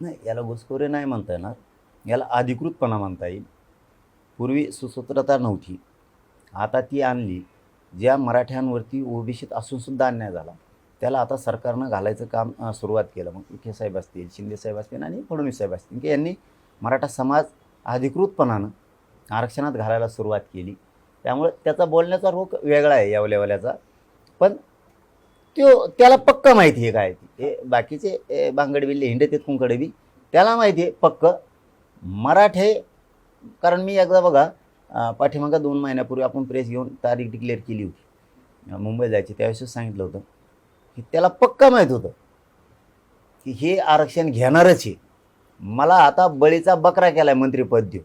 नाही याला घुसखोरी नाही म्हणता येणार. याला अधिकृतपणा म्हणता येईल. पूर्वी सुसूत्रता नव्हती. आता ती आणली. ज्या मराठ्यांवरती ओबीसीत असूनसुद्धा अन्याय झाला. त्याला आता सरकारनं घालायचं काम सुरुवात केलं. मग विखे साहेब असतील शिंदे साहेब असतील आणि फडणवीस साहेब असतील. की यांनी मराठा समाज अधिकृतपणानं आरक्षणात घालायला सुरुवात केली. त्यामुळे त्याचा बोलण्याचा रोख वेगळा आहे या लेवल्याचा. पण तो त्याला पक्क माहिती आहे काय ती. हे बाकीचे ए, बांगडबिल्ले हिंडतेत आहेत कुंकडे बी त्याला माहिती आहे पक्क. मराठे कारण मी एकदा बघा पाठीमागा दोन महिन्यापूर्वी आपण प्रेस घेऊन तारीख डिक्लेअर केली होती. मुंबई जायची त्यावेळेस सांगितलं होतं. की त्याला पक्का माहीत होतं की हे आरक्षण घेणारच आहे मला आता बळीचा बकरा केला आहे मंत्रिपद देऊ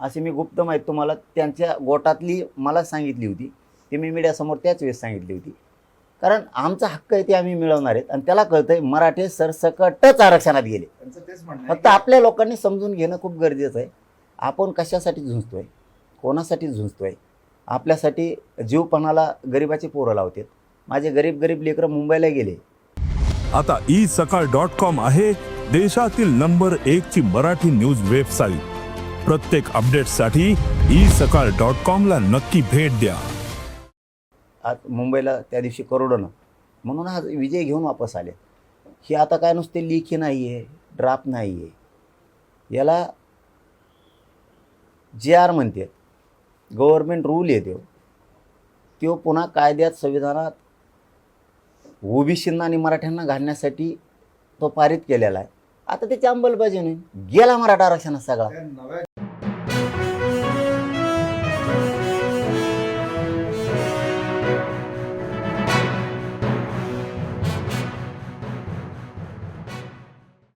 असे मी गुप्त माहीत तुम्हाला त्यांच्या गोटातली मला सांगितली होती. ती मी मीडियासमोर त्याच वेळेस सांगितली होती. कारण आमचा हक्क आहे ते आम्ही मिळवणार आहेत. आणि त्याला कळतंय मराठे सरसकटच आरक्षणात गेले. त्यांचं तेच म्हणणं फक्त आपल्या लोकांनी समजून घेणं खूप गरजेचं आहे. आपण कशासाठी झुंजतोय? कोणासाठी झुंजतोय? आपल्यासाठी जीवपणाला गरिबाची पोरं लावतात. माझे गरीब गरीब लेकरं मुंबईला गेले. आता ई सकाळ डॉट कॉम आहे देशातील नंबर एक ची मराठी न्यूज वेबसाईट. प्रत्येक अपडेटसाठी ई सकाळ डॉट कॉम ला नक्की भेट द्या. आज मुंबईला त्या दिवशी करोडोनं. म्हणून आज विजय घेऊन वापस आले. ही आता काय नुसते लिखी नाही आहे ड्राफ्ट नाही आहे याला जे आर म्हणते गव्हर्मेंट रूल येतो तो. पुन्हा कायद्यात संविधानात ओबीसींना आणि मराठ्यांना घालण्यासाठी तो पारित केलेला आहे. आता त्याची अंमलबजावणी. गेला मराठा आरक्षण सगळा.